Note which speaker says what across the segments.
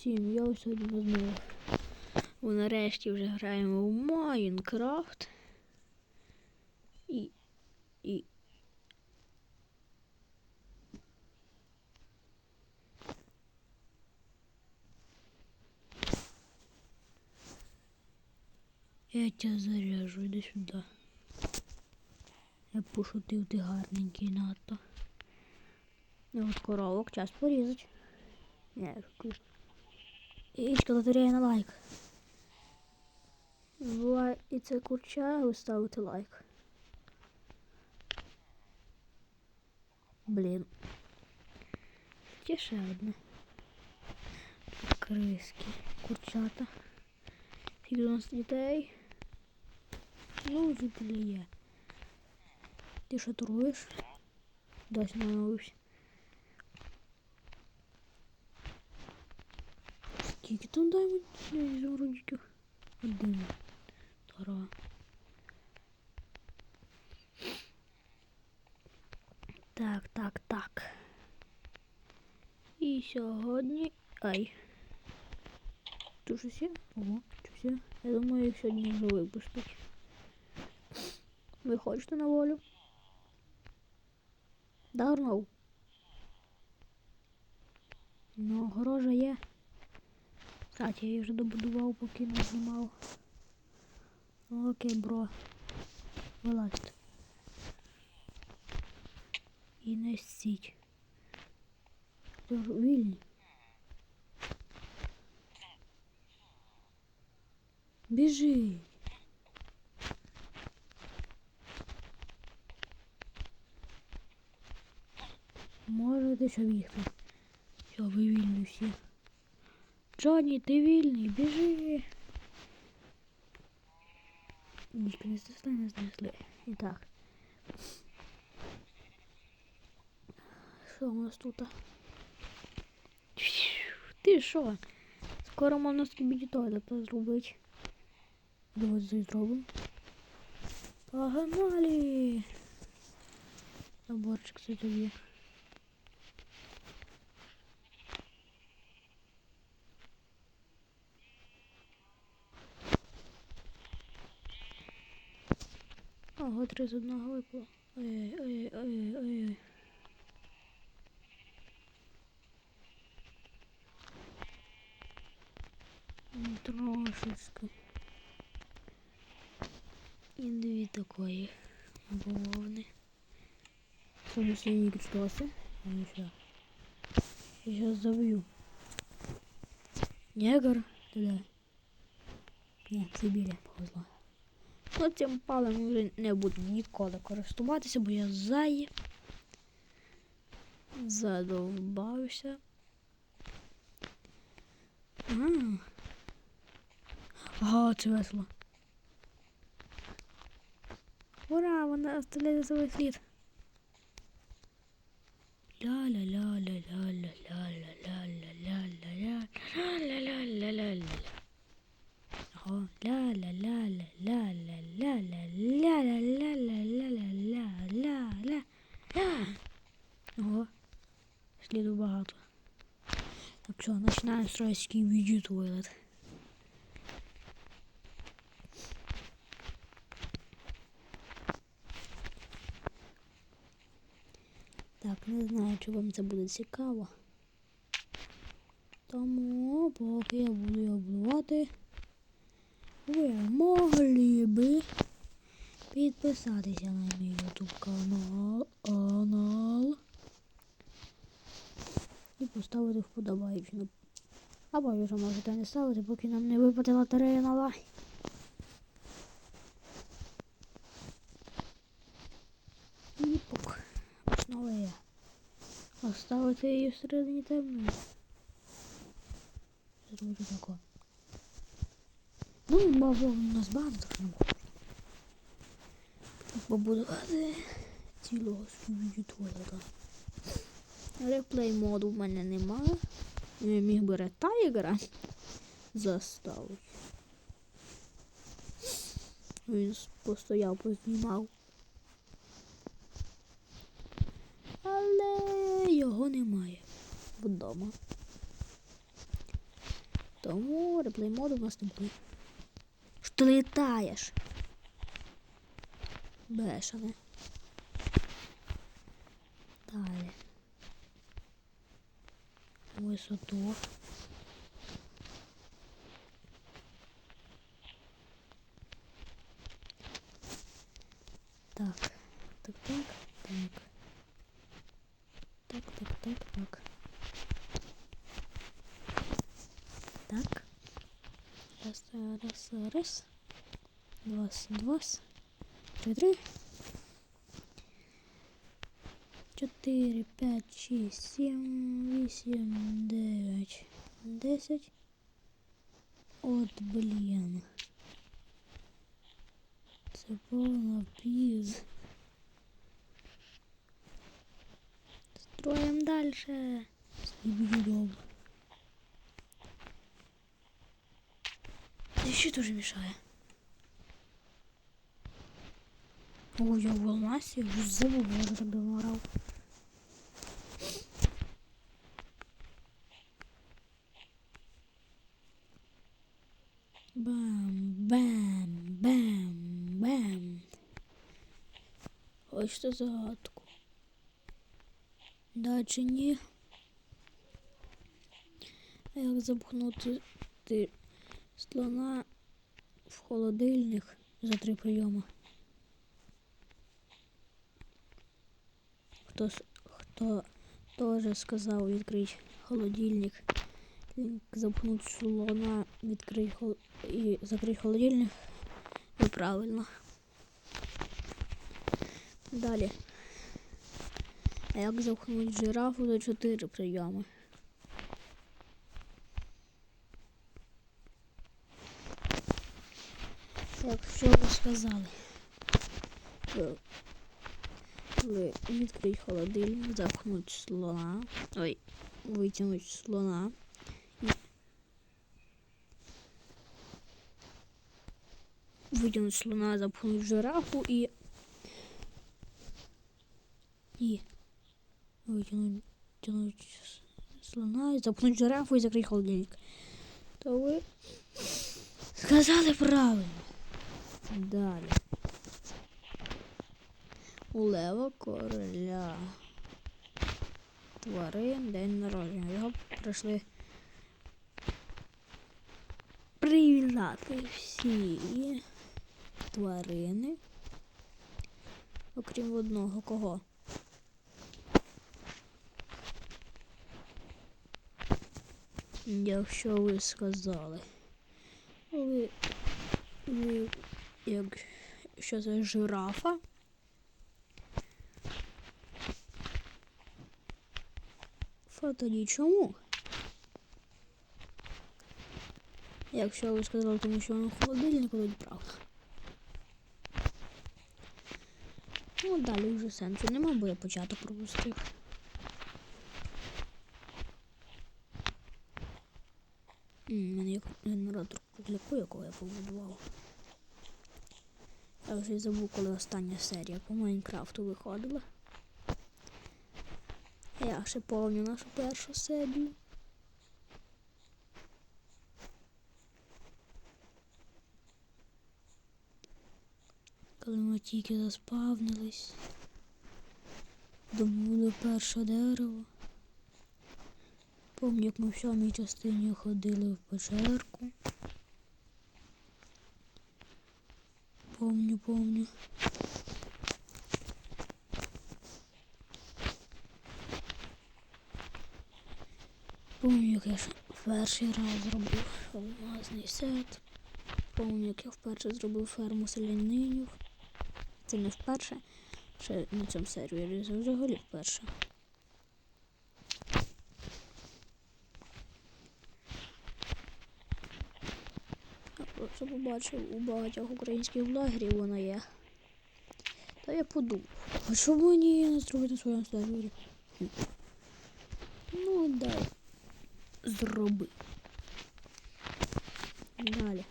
Speaker 1: всім, я ось сьогодні знову. Ми нарешті вже граємо в Майнкрафт. І. І. Я тебя заряжу, иди сюда. Я пошутив, ти гарненький надто. Ну от коровок час порізать. Я шуткую. Ічка лотерея на лайк. Лай... І це курча, ви ставите лайк. Блін. Є ще одне. Криски, курчата. Скільки у нас дітей? Ну, жителі є. Ти що торгуєш? Досі не навився. Скільки там даймонд ізумрудиків? Один. Два. Так, так, так. І сьогодні. Ай. Тут щось є? Ого, щось є. Я думаю, їх сьогодні вже випустять. Ви хочете на волю? Да, Арнов? Ну, огорожа є. Кстати, я її вже добудував, поки не знімав. Окей, бро. Вилазь. І не ж вільний? Біжи. Можете що бігти. Все, ви вільні всі. Джонні, ти вільний, біжи. Нічка не знесли, не знесли. І так. Що у нас тут? Ти що? Скоро можна собі туалета зробити. Давай зробимо. Погнали! Наборчик це Ого, три з одного випало. Ой-ой-ой-ой-ой-ой. Трошечки. І дві такої бововни. Сонячні кстати. Нічого. Сейчас забью. Негр? Да. Нет, Сибири повезло. Ну, цим палем вже не буду ніколи користуватися, бо я зає. Задовбався. Ага. Це весело. Ура, вона оставляє собою слід. Ла-ла-ла-ла-ла-ла-ла-ла-ла-ла-ла-ла-ла-ла-ла-ла-ла-ла. Ла-ла-ла-ла-ла-ла-ла-ла-ла-ла-ла-ла-ла-ла. Ого, сліду багато. Так що, починаємо строїти відео туалет. Так, не знаю, чи вам це буде цікаво. Тому поки я буду його будувати, ви могли би підписатися на мій YouTube канал, канал і поставити вподобайку. Або вже можете не ставити, поки нам не випаде лотерея на. І пук. Знову я. Оставити її всередині темної. Зроблю тако. Ну, бабу у нас багато не можна. Побудувати цілого туалета. Реплей моду в мене немає. Я міг би ретайгера заставити. Він постояв, познімав. Але його немає вдома. Тому реплей моду у нас не буде. Ти літаєш? Бешене. Далі. Висоту. раз, раз. Два, два. Три, три. Чотири, п'ять, шість, сім, вісім, дев'ять, десять. От, блін. Це повна піз. Строим дальше. Скибидидоб. Еще тоже мешает. Ой, я в алмасе уже забыл, я уже так давно орал. Бам, бам, бам, бам. Хочете загадку? Да чи ні? Як запхнути ти слона в холодильник за три прийоми? Хто, хто теж сказав відкрити холодильник, запхнути слона, відкрити хол... і закрити холодильник? І правильно. Далі. А як запхнути жирафу за чотири прийоми? Якщо ви сказали, що ви відкрить холодильник, запхнуть слона, ой, витягнуть слона. Витягнуть слона, запхнуть жирафу і. І витягнуть слона, і запхнуть жирафу і закрыть холодильник. То ви сказали правильно. Далі. У лева короля. Тварин день народження. Його прийшли привітати всі тварини. Окрім одного кого. Якщо ви сказали. Ви, ви як що це жирафа. Фото нічому. Якщо ви сказали, тому що воно в холодильнику, тоді правда. Ну, далі вже сенсу нема, бо я початок пропустив. У мене як генератор кругляку, якого я побудував. Я вже забув, коли остання серія по Майнкрафту виходила. Я ще помню нашу першу серію. Коли ми тільки заспавнились. Добули перше дерево. Помню, як ми в сьомій частині ходили в печерку. Помню, помню. Помню, як я ж перший раз зробив алмазний сет. Помню, як я вперше зробив ферму селянинів. Це не вперше. Ще на цьому сервері це взагалі вперше. Просто побачив у багатьох українських блогерів вона є. Та я подумав, а що б мені не зробити на своєму сервері? Ну, дай. Зроби. Далі.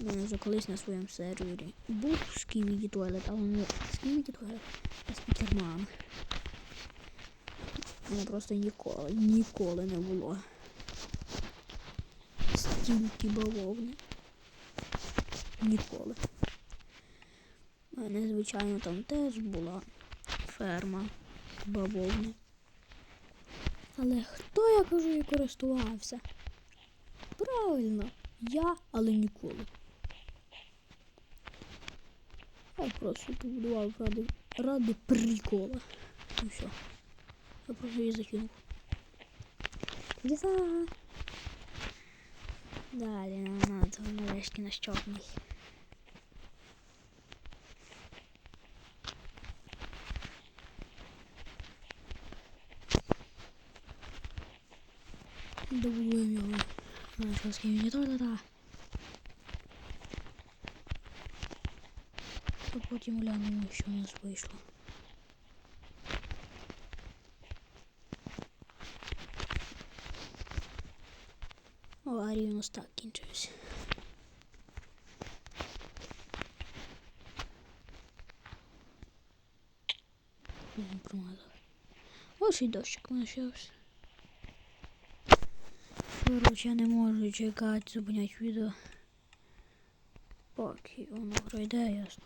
Speaker 1: У мене вже колись на своєму сервері був Скіміді туалет, але не Скіміді туалет, а спікерман. Мене просто ніколи, ніколи не було. Стільки бавовни. Ніколи. У мене, звичайно, там теж була ферма бавовни. Але хто я кажу і користувався? Правильно, я, але ніколи. Я просто побудував ради, ради прикола. І все. Я просто її закинув. Ліса. Далі нам надо нарешті наш чорний. Добудуємо його. Зараз скинемо та-та-та. То потім глянемо, що у нас вийшло. О, Арій у нас так промазав. Ось і дощик почався. Короче, я не можу чекати, зупиняти відео. Поки воно пройде, ясно.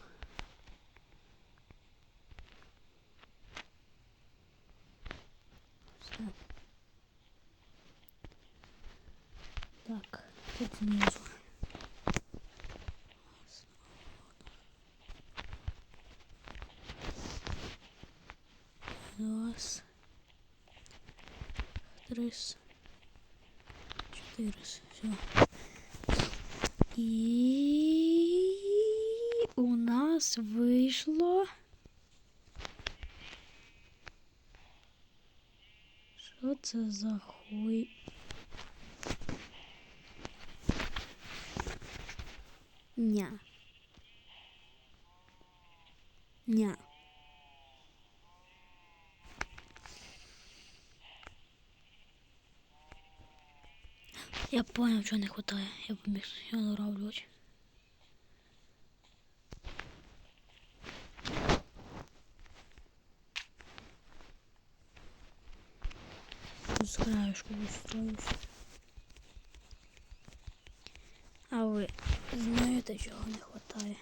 Speaker 1: Тут знизу. Раз. Три. Чотири. Все. І у нас. Що це за хуй? Ня. Ня. Я понял, что не хватает. Я поміг його наравнювати. Тут з краєшку устроюсь. А ви знаєте, чого не хватає?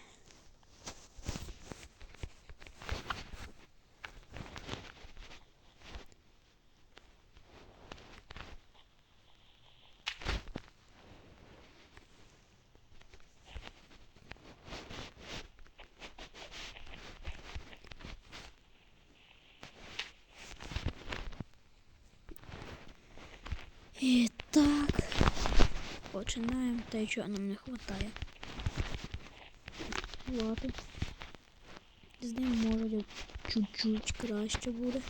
Speaker 1: І так, починаємо те, що нам не вистачає. Ладно. З ним може чуть-чуть краще буде.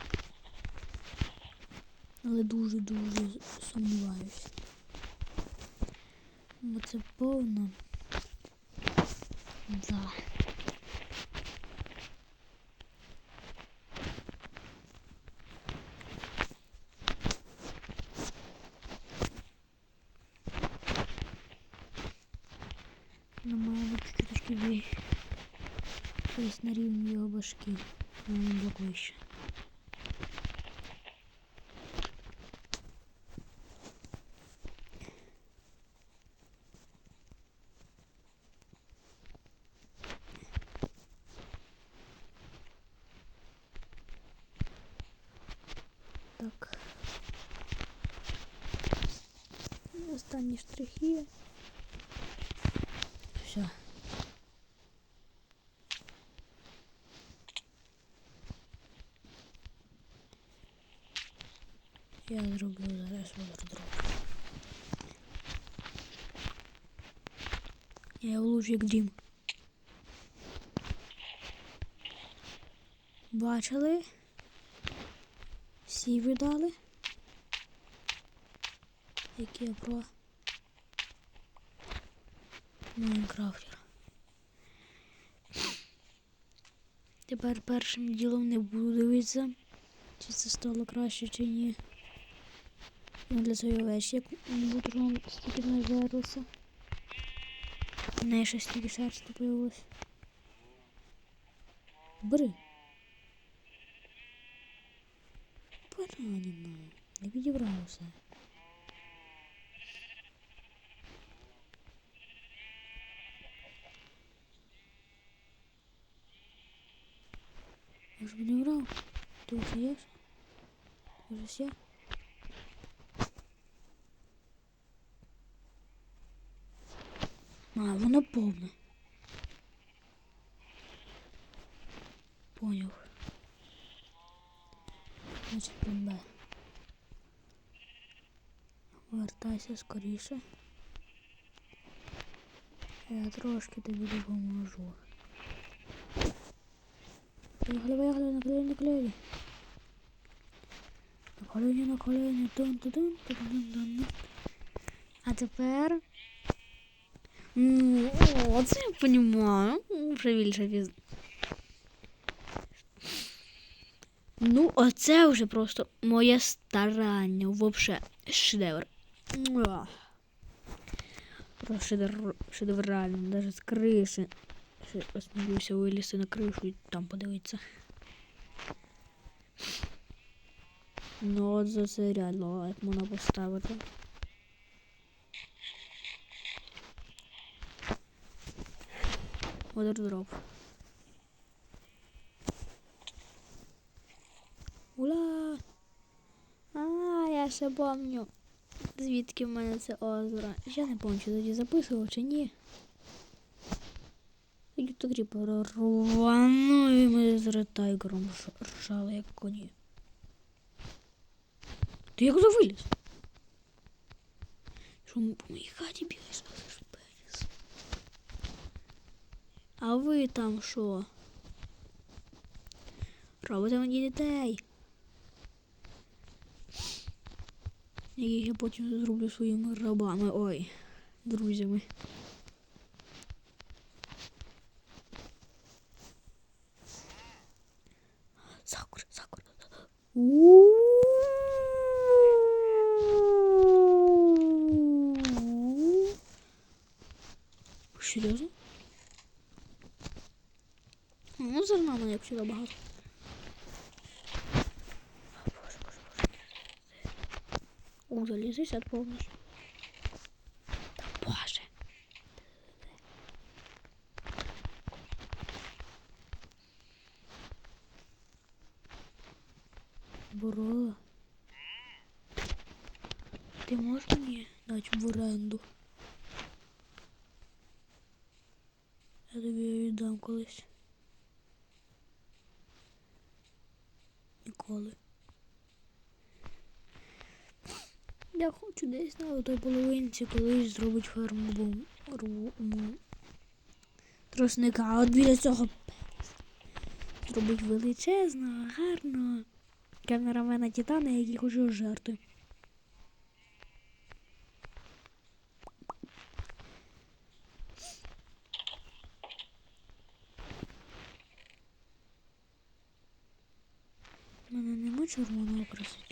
Speaker 1: Але дуже-дуже сумніваюся. Бо це повно. Да. Ну, має бути трішки ви. Десь на рівні його башки. Один блок вище. Так. І Останні штрихи. Все. Я зроблю зараз вардроп. Я лучше як. Бачили? Всі видали? Які я про Майнкрафтер. Тепер першим ділом не буду дивитися, чи це стало краще, чи ні. для своего овечі, як бутером стільки не звернувся. У неї ще стільки появилось. Бры. Поранена. Не відібрався. Я ж не брав. Ты вже єш? Вже сів? А, воно повне. Поняв. Значить, план Б. Вертайся скоріше. Я трошки тобі допоможу. Поїхали, поїхали, на колені, на колені. На колені, на колені. Тун, тун, тун, тун, тун, тун. А тепер... Ну, о, це я понімаю. Вже більше піз... Ну, оце вже просто моє старання. Вообще шедевр. Просто шедевр, шедеврально, даже з криші. Осмілюся вилізти на кришу і там подивитися. Ну от за це реально лайк можна поставити. Водордроп. Ура! А, я ще помню. Звідки в мене це озеро? Я не пам'ятаю, чи тоді записував чи ні. Тоді тоді прорвано і ми з тайгером рж- ржали, як коні. Ти як вже виліз? Що ми по моїй хаті бігаєш, А ви там що? Робите мені дітей. Яких я потім зроблю своїми рабами. Ой, друзями. Сакура, сакура. У-у-у. Серйозно? Ну, зерна мене як вчора багато. Боже, боже, боже. Залізися повністю. Та боже. Бро. Ти можеш мені дати в? Я тобі її віддам колись. Ніколи. Я хочу десь на той половинці колись зробити ферму бум. ру- Тросника, а от біля цього зробить величезно, гарно. Камерамена Титана, який хоче жерти. У мене нема червоного красителя.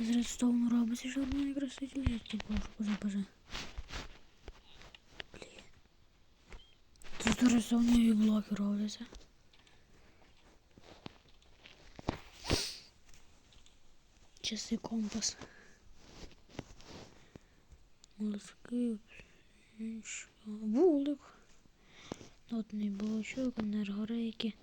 Speaker 1: З редстоуну робиться червоний краситель, я типу, боже, боже. Блін. Тут редстоунові блоки робляться. Часи компас. Молоски. Вулик. Нотний блочок, енергорейки.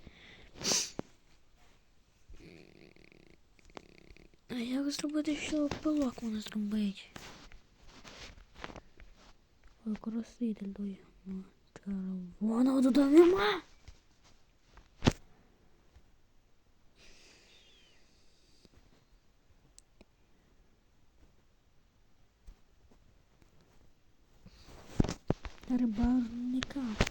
Speaker 1: Як зробити, що пилок? Ой, краситель той. Ну, Червоного тут нема. Рибарника.